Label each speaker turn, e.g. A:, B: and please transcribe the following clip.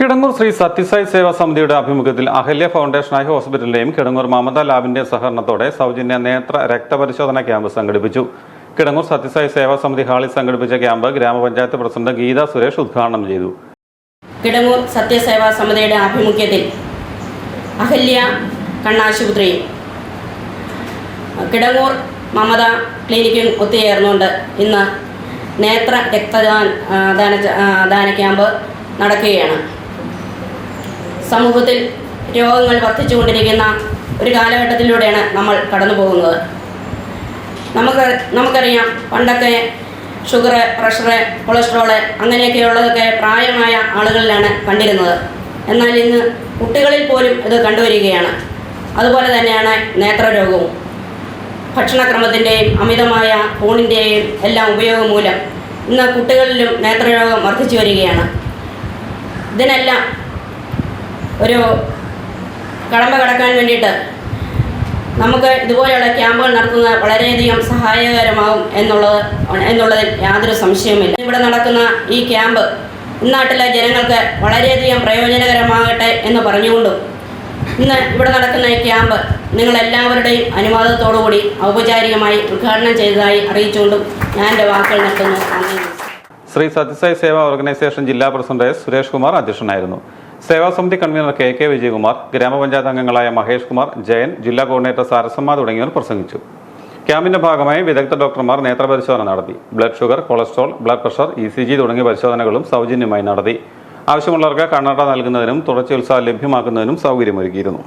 A: കിടങ്ങൂർ ശ്രീ സത്യസായി സേവാ സമിതിയുടെ ആഭിമുഖ്യത്തിൽ Ahalya foundation eye ഹോസ്പിറ്റലിന്റെയും കിടങ്ങൂർ മമത ലാബിന്റെ സഹകരണത്തോടെ സൗജന്യ നേത്ര രക്തപരിശോധന ക്യാമ്പ് സംഘടിപ്പിച്ചു. കിടങ്ങൂർ സത്യസായി സേവാ സമിതി ഹാളിൽ സംഘടിപ്പിച്ച ക്യാമ്പ് ഗ്രാമപഞ്ചായത്ത് പ്രസിഡന്റ് ഗീത സുരേഷ് ഉദ്ഘാടനം ചെയ്തു.
B: കിടങ്ങൂർ സത്യസേവാ സമിതിയുടെ ആഭിമുഖ്യത്തിൽ അഹല്യ കണ്ണാശുപത്രിയും കിടങ്ങൂർ മമത ക്ലിനിക്കും ഒത്തുചേർന്നുകൊണ്ട് ഇന്ന് നേത്ര രക്തദാന ദാന ക്യാമ്പ് നടക്കുകയാണ്. സമൂഹത്തിൽ രോഗങ്ങൾ വർദ്ധിച്ചുകൊണ്ടിരിക്കുന്ന ഒരു കാലഘട്ടത്തിലൂടെയാണ് നമ്മൾ കടന്നു പോകുന്നത് നമുക്ക് നമുക്കറിയാം പണ്ടൊക്കെ ഷുഗർ പ്രഷർ കൊളസ്ട്രോൾ അങ്ങനെയൊക്കെയുള്ളതൊക്കെ പ്രായമായ ആളുകളിലാണ് കണ്ടിരുന്നത്. എന്നാൽ ഇന്ന് കുട്ടികളിൽ പോലും ഇത് കണ്ടുവരികയാണ്. അതുപോലെ തന്നെയാണ് നേത്രരോഗവും. ഭക്ഷണക്രമത്തിന്റെയും അമിതമായ ഫോണിന്റെയും എല്ലാം ഉപയോഗം മൂലം ഇന്ന് കുട്ടികളിലും നേത്രരോഗം വർദ്ധിച്ചു വരികയാണ്. ഇതിനെല്ലാം ഒരു കടമ്പ കടക്കാൻ വേണ്ടിയിട്ട് നമുക്ക് ഇതുപോലെയുള്ള ക്യാമ്പുകൾ നടത്തുന്നത് വളരെയധികം സഹായകരമാകും എന്നുള്ളത് എന്നുള്ളതിൽ യാതൊരു സംശയവുമില്ല. ഇവിടെ നടക്കുന്ന ഈ ക്യാമ്പ് ഇന്നാട്ടിലെ ജനങ്ങൾക്ക് വളരെയധികം പ്രയോജനകരമാകട്ടെ എന്ന് പറഞ്ഞുകൊണ്ടും ഇന്ന് ഇവിടെ നടക്കുന്ന ഈ ക്യാമ്പ് നിങ്ങളെല്ലാവരുടെയും അനുവാദത്തോടുകൂടി ഔപചാരികമായി ഉദ്ഘാടനം ചെയ്തതായി അറിയിച്ചുകൊണ്ടും ഞാൻ എന്റെ വാക്കുകൾ നിർത്തുന്നു.
A: ശ്രീ സത്യസായി സേവാ ഓർഗനൈസേഷൻ ജില്ലാ പ്രസിഡന്റ് സുരേഷ് കുമാർ അധ്യക്ഷനായിരുന്നു. സേവാ സമിതി കൺവീനർ കെ കെ വിജയകുമാർ ഗ്രാമപഞ്ചായത്ത് അംഗങ്ങളായ മഹേഷ് കുമാർ ജയൻ ജില്ലാ കോർഡിനേറ്റർ സാരസമ്മ തുടങ്ങിയവർ പ്രസംഗിച്ചു. ക്യാമ്പിന്റെ ഭാഗമായി വിദഗ്ധ ഡോക്ടർമാർ നേത്രപരിശോധന നടത്തി. Blood sugar cholesterol blood pressure E C G തുടങ്ങിയ പരിശോധനകളും സൗജന്യമായി നടത്തി. ആവശ്യമുള്ളവർക്ക് കണ്ണട നൽകുന്നതിനും തുടർച്ച ഉത്സാഹം ലഭ്യമാക്കുന്നതിനും സൗകര്യമൊരുക്കിയിരുന്നു.